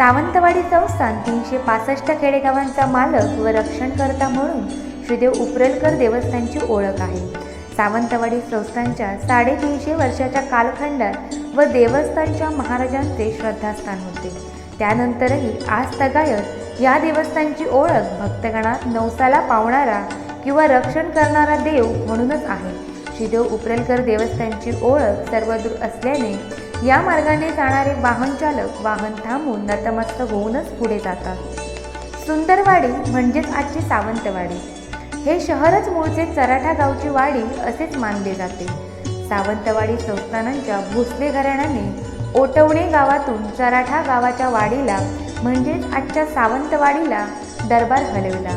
सावंतवाडी संस्थान तीनशे पासष्ट खेडेगावांचा मालक व रक्षणकर्ता म्हणून श्रीदेव उप्रेलकर देवस्थानची ओळख आहे. सावंतवाडी संस्थानच्या साडेतीनशे वर्षाच्या कालखंडात व देवस्थानच्या महाराजांचे श्रद्धास्थान होते. त्यानंतरही आज तगायत या देवस्थानची ओळख भक्तगणात नवसाला पावणारा किंवा रक्षण करणारा देव म्हणूनच आहे. श्रीदेव उपरलकर देवस्थानची ओळख सर्वदूर असल्याने या मार्गाने जाणारे वाहन चालक वाहन थांबून नतमस्तक होऊनच पुढे जातात. सुंदरवाडी म्हणजेच आजची सावंतवाडी. हे शहरच मूळचे चराठा गावची वाडी असेच मानले जाते. सावंतवाडी संस्थानांच्या भोसले घराण्याने ओटवणे गावातून चराठा गावाच्या वाडीला म्हणजेच आजच्या सावंतवाडीला दरबार हलवला.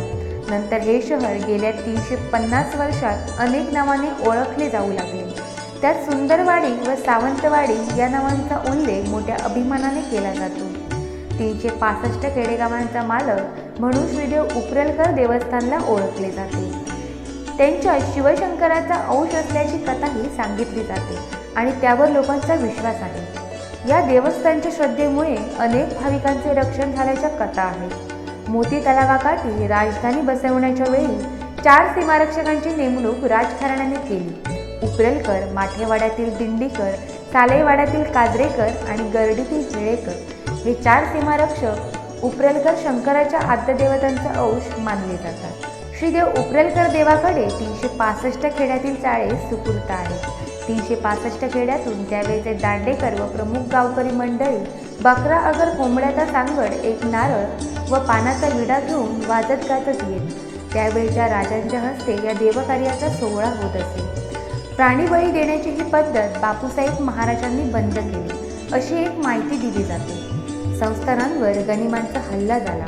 नंतर हे शहर गेल्या तीनशे पन्नास वर्षात अनेक नावाने ओळखले जाऊ लागले. त्यात सुंदरवाडी व सावंतवाडी या नावांचा उल्लेख मोठ्या अभिमानाने केला जातो. तीनशे पासष्ट खेडेगावांचा मालक म्हणून श्रीदेव उपरलकर देवस्थानला ओळखले जाते. त्यांच्या शिवशंकराचा अंश असल्याची कथाही सांगितली जाते आणि त्यावर लोकांचा विश्वास आहे. या देवस्थानच्या श्रद्धेमुळे अनेक भाविकांचे रक्षण झाल्याच्या कथा आहेत. मोती तलावाकाठी राजधानी बसवण्याच्या वेळी चार सीमारक्षकांची नेमणूक राजघराण्याने केली. उप्रेलकर माठेवाड्यातील दिंडीकर सालेवाड्यातील काजरेकर आणि गर्डीतील हेळेकर हे चार सीमारक्षक उप्रेलकर शंकराच्या आद्यदेवतांचा अंश मानले जातात. श्रीदेव उप्रेलकर देवाकडे तीनशे पासष्ट खेड्यातील चाळे सुपूर्त आहेत. तीनशे पासष्ट खेड्यातून त्यावेळेचे दांडेकर व प्रमुख गावकरी मंडळी बकरा अगर कोंबड्याचा सांगड एक नारळ व पानाचा विडा घेऊन वाजत गाजत येत. त्यावेळच्या राजांच्या हस्ते या देवकार्याचा सोहळा होत असे. प्राणीबळी देण्याची ही पद्धत बापूसाहेब महाराजांनी बंद केली. अशी एक माहिती दिली जाते. संस्थानांवर गनिमांचा हल्ला झाला.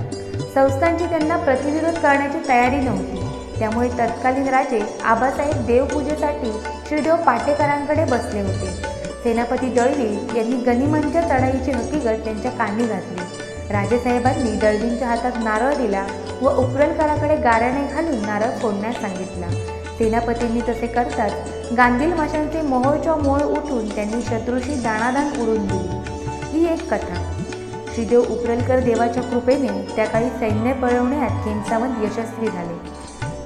संस्थांची त्यांना प्रतिविरोध करण्याची तयारी नव्हती. त्यामुळे तत्कालीन राजे आबासाहेब देवपूजेसाठी श्रीदेव पाटेकरांकडे बसले होते. सेनापती दळवी यांनी गनिमांच्या चढाईची हकीकत त्यांच्या कानी घातली. राजेसाहेबांनी दळवींच्या हातात नारळ दिला व उपरलकराकडे गाऱ्याने घालून नारळ फोडण्यास सांगितला. सेनापतींनी तसे करताच गांधील माशांचे मोहोळच्या मोळ उठून त्यांनी शत्रूशी दाणादाण उडून दिली. ही एक कथा. श्रीदेव उपरलकर देवाच्या कृपेने त्या काळी सैन्य पळवण्यात खेमसावंत यशस्वी झाले.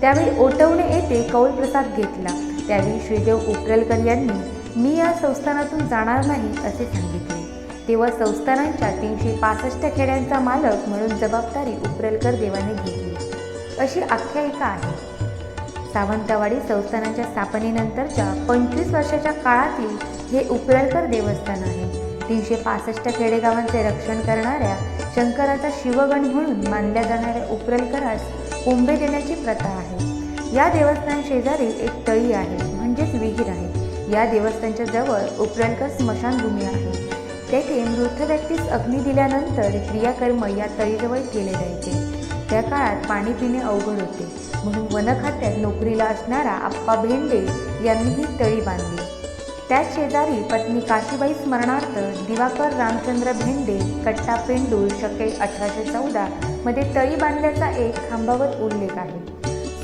त्यावेळी ओटवणे येथे कौलप्रसाद घेतला. त्यावेळी श्रीदेव उपरलकर यांनी मी या संस्थानातून जाणार नाही असे सांगितले. तेव्हा संस्थानांच्या तीनशे पासष्ट खेड्यांचा मालक म्हणून जबाबदारी उपरलकर देवाने घेतली. अशी आख्यायिका आहे. सावंतवाडी संस्थानाच्या स्थापनेनंतरच्या पंचवीस वर्षाच्या काळातील हे उप्रेलकर देवस्थान आहे. तीनशे पासष्ट खेडेगावांचे रक्षण करणाऱ्या शंकराचा शिवगण म्हणून मानल्या जाणाऱ्या उपरलकरास कोंबे देण्याची प्रथा आहे. या देवस्थान शेजारी एक तळी आहे म्हणजेच विहीर आहे. या देवस्थानच्या जवळ उपरलकर स्मशानभूमी आहे. तेथे मृत व्यक्तीस अग्नी दिल्यानंतर क्रियाकर्म या तळीजवळ केले जायचे. त्या काळात पाणी पिणे अवघड होते. म्हणून वनखात्यात नोकरीला असणारा आप्पा भेंडे यांनी ही तळी बांधली. त्याच शेजारी पत्नी काशीबाई स्मरणार्थ दिवाकर रामचंद्र भेंडे कट्टा पेंडू शके अठराशे चौदा मध्ये तळी बांधल्याचा एक खांबावर उल्लेख आहे.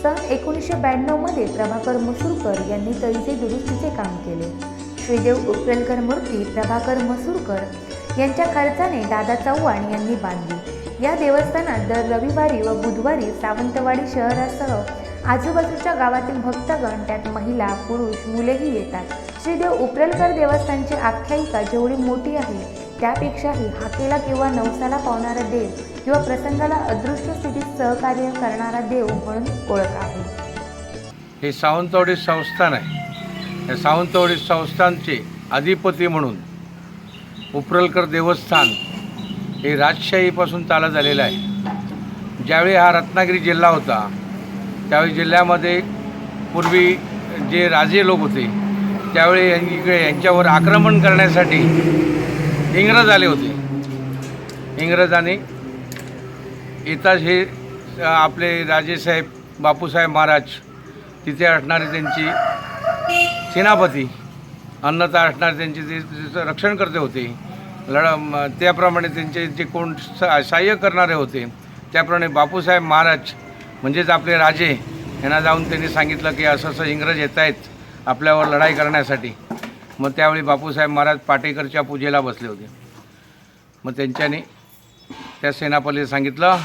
सन एकोणीसशे ब्याण्णवमध्ये प्रभाकर मसूरकर यांनी तळीचे दुरुस्तीचे काम केले. श्रीदेव उप्रेलकर मूर्ती प्रभाकर मसूरकर यांच्या खर्चाने दादा चव्हाण यांनी बांधली. या देवस्थानात दर रविवारी व बुधवारी सावंतवाडी शहरासह आजूबाजूच्या गावातील भक्तगण त्यात महिला पुरुष मुलेही येतात. श्रीदेव उपरलकर देवस्थानची आख्यायिका जेवढी मोठी आहे त्यापेक्षाही हाकेला किंवा नवसाला पावणारा देव किंवा प्रसंगाला अदृश्य स्थितीत सहकार्य करणारा देव म्हणून ओळख आहे. हे सावंतवाडी संस्थान आहे. या सावंतवाडी संस्थानचे अधिपती म्हणून उप्रलकर देवस्थान हे राजशाहीपासून चालत झालेलं आहे. ज्यावेळी हा रत्नागिरी जिल्हा होता त्यावेळी जिल्ह्यामध्ये पूर्वी जे राजे लोक होते त्यावेळी इकडे यांच्यावर आक्रमण करण्यासाठी इंग्रज आले होते. इंग्रजांनी येताच हे आपले राजेसाहेब बापूसाहेब महाराज तिथे असणारे त्यांची सेनापती अन्नता असणारे त्यांचे ते रक्षण करते होते. लढा त्याप्रमाणे त्यांचे जे कोण सहाय्य करणारे होते त्याप्रमाणे बापूसाहेब महाराज म्हणजेच आपले राजे यांना जाऊन त्यांनी सांगितलं की असं असं इंग्रज येत आहेत आपल्यावर लढाई करण्यासाठी. मग त्यावेळी बापूसाहेब महाराज पाटेकरच्या पूजेला बसले होते. मग त्यांच्यानी त्या सेनापतीला सांगितलं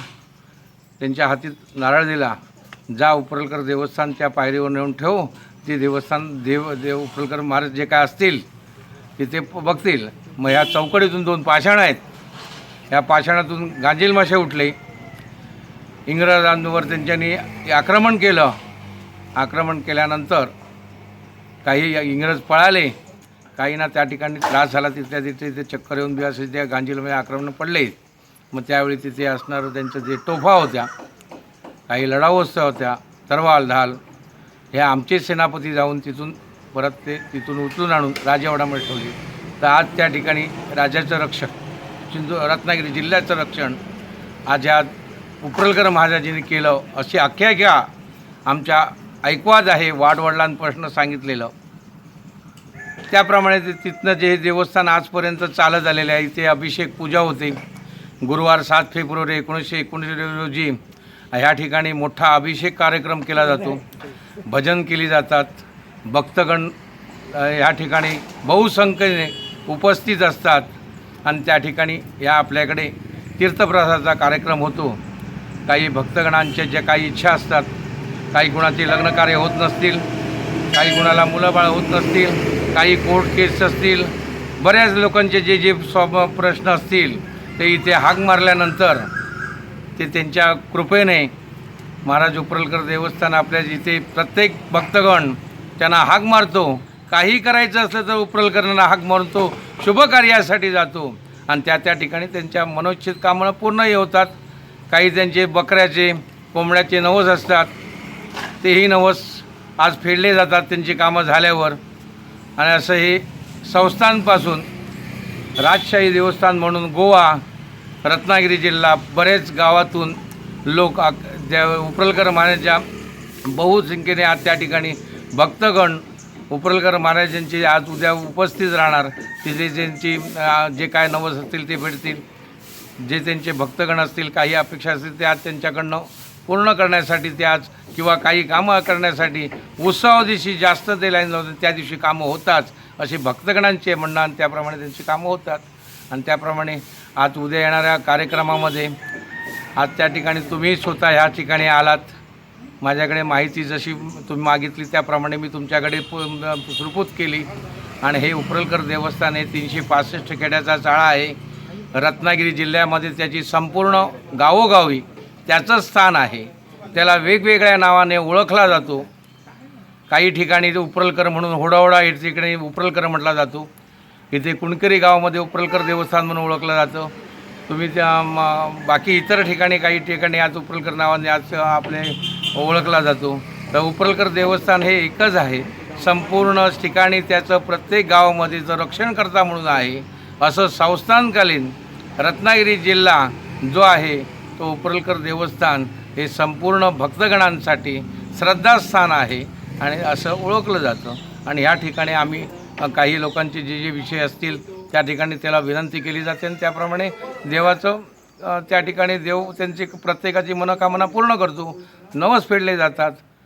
त्यांच्या हातीत नारळ दिला जा उपरलकर देवस्थान त्या पायरीवर नेऊन ठेव ते देवस्थान देव देव उपरलकर महाराज जे काय असतील तिथे प- बघतील. मग ह्या चौकडीतून दोन पाषाण आहेत. ह्या पाषाणातून गांजील मासे उठले. इंग्रजांवर त्यांच्यानी आक्रमण केलं. आक्रमण केल्यानंतर काही इंग्रज पळाले. काहींना त्या ठिकाणी त्रास झाला तिथल्या तिथे ते चक्कर येऊन बी असे त्या गांजीलमध्ये आक्रमण पडले. मग त्यावेळी तिथे असणारं त्यांचं जे तोफा होत्या काही लढावस्त्या होत्या तरवाल ढाल हे आमचे सेनापती जाऊन तिथून परत ते तिथून उचलून आणून राजेवाडामध्ये ठेवले. तर आज त्या ठिकाणी राजाचं रक्षण सिंधू रत्नागिरी जिल्ह्याचं रक्षण आज या उपरलकर महाराजांनी केलं अशी आख्यायिका आमच्या ऐकवाज आहे वाडवडिलांपासून सांगितलेलं. त्याप्रमाणे ते तिथनं जे देवस्थान आजपर्यंत चालत आलेले आहे इथे अभिषेक पूजा होते. गुरुवार सात फेब्रुवारी एकोणीसशे एकोणीस रोजी ह्या ठिकाणी मोठा अभिषेक कार्यक्रम केला जातो. भजन केली जातात. भक्तगण ह्या ठिकाणी बहुसंख्येने उपस्थित असतात. आणि त्या ठिकाणी या आपल्याकडे तीर्थप्रसादाचा कार्यक्रम होतो. काही भक्तगणांच्या ज्या काही इच्छा असतात काही कुणाचे लग्नकार्य होत नसतील काही कुणाला मुलंबाळ होत नसतील काही कोर्ट केस असतील बऱ्याच लोकांचे जे जे स्व प्रश्न असतील ते इथे हाक मारल्यानंतर ते त्यांच्या कृपेने महाराज उपरलकर देवस्थान आपल्या जिथे प्रत्येक भक्तगण त्यांना हाक मारतो काही करायचं असलं तर उपरलकरांना हाक मारून तो शुभ कार्यासाठी जातो. आणि त्या त्या ठिकाणी त्यांच्या मनोच्छित कामं पूर्णही होतात. काही त्यांचे बकऱ्याचे कोंबड्याचे नवस असतात. तेही नवस आज फेडले जातात त्यांची कामं झाल्यावर. आणि असं हे संस्थांपासून राजशाही देवस्थान म्हणून गोवा रत्नागिरी जिल्हा बरेच गावातून लोक आक- त्या उपरलकर महाराजांच्या बहुसंख्येने आज त्या ठिकाणी भक्तगण उपरलकर महाराजांची आज उद्या उपस्थित राहणार. तिथे त्यांची जे काय नवस असतील ते भेटतील जे त्यांचे भक्तगण असतील काही अपेक्षा असतील ते आज त्यांच्याकडनं पूर्ण करण्यासाठी ते आज किंवा काही कामं करण्यासाठी उत्सवा दिवशी जास्त ते लाईन लावतात. त्या दिवशी कामं होतात असे भक्तगणांचे म्हणणं आणि त्याप्रमाणे त्यांची कामं होतात. आणि त्याप्रमाणे आज उद्या येणाऱ्या कार्यक्रमामध्ये आज त्या ठिकाणी तुम्ही स्वतः ह्या ठिकाणी आलात. माझ्याकडे माहिती जशी तुम्ही मागितली त्याप्रमाणे मी तुमच्याकडे प- सुरपूत केली. आणि हे उपरलकर देवस्थान हे तीनशे पासष्ट खेड्याचा चाळा आहे. रत्नागिरी जिल्ह्यामध्ये त्याची संपूर्ण गावोगावी त्याचं स्थान आहे. त्याला वेगवेगळ्या नावाने ओळखला जातो. काही ठिकाणी उपरलकर म्हणून होडाहोडा इथे ठिकाणी उपरलकर म्हटला जातो. इथे कुणकरी गावामध्ये उपरलकर देवस्थान म्हणून ओळखलं जातं. तुम्ही त्या बाकी इतर ठिकाणी काही ठिकाणी आज उपरलकर नावाने आज आपले ओळखला जातो. तर उपरलकर देवस्थान हे एकच आहे. संपूर्ण ठिकाणी त्याचं प्रत्येक गावामध्ये जो रक्षणकर्ता म्हणून आहे असं संस्थानकालीन रत्नागिरी जिल्हा जो आहे तो उपरलकर देवस्थान हे संपूर्ण भक्तगणांसाठी श्रद्धास्थान आहे आणि असं ओळखलं जातं. आणि ह्या ठिकाणी आम्ही काही लोकांचे जे जे विषय असतील त्या ठिकाणी त्याला विनंती केली जाते आणि त्याप्रमाणे देवाचं त्या ठिकाणी देव त्यांची प्रत्येकाची मनोकामना पूर्ण करतो. नवस फेडले जातात.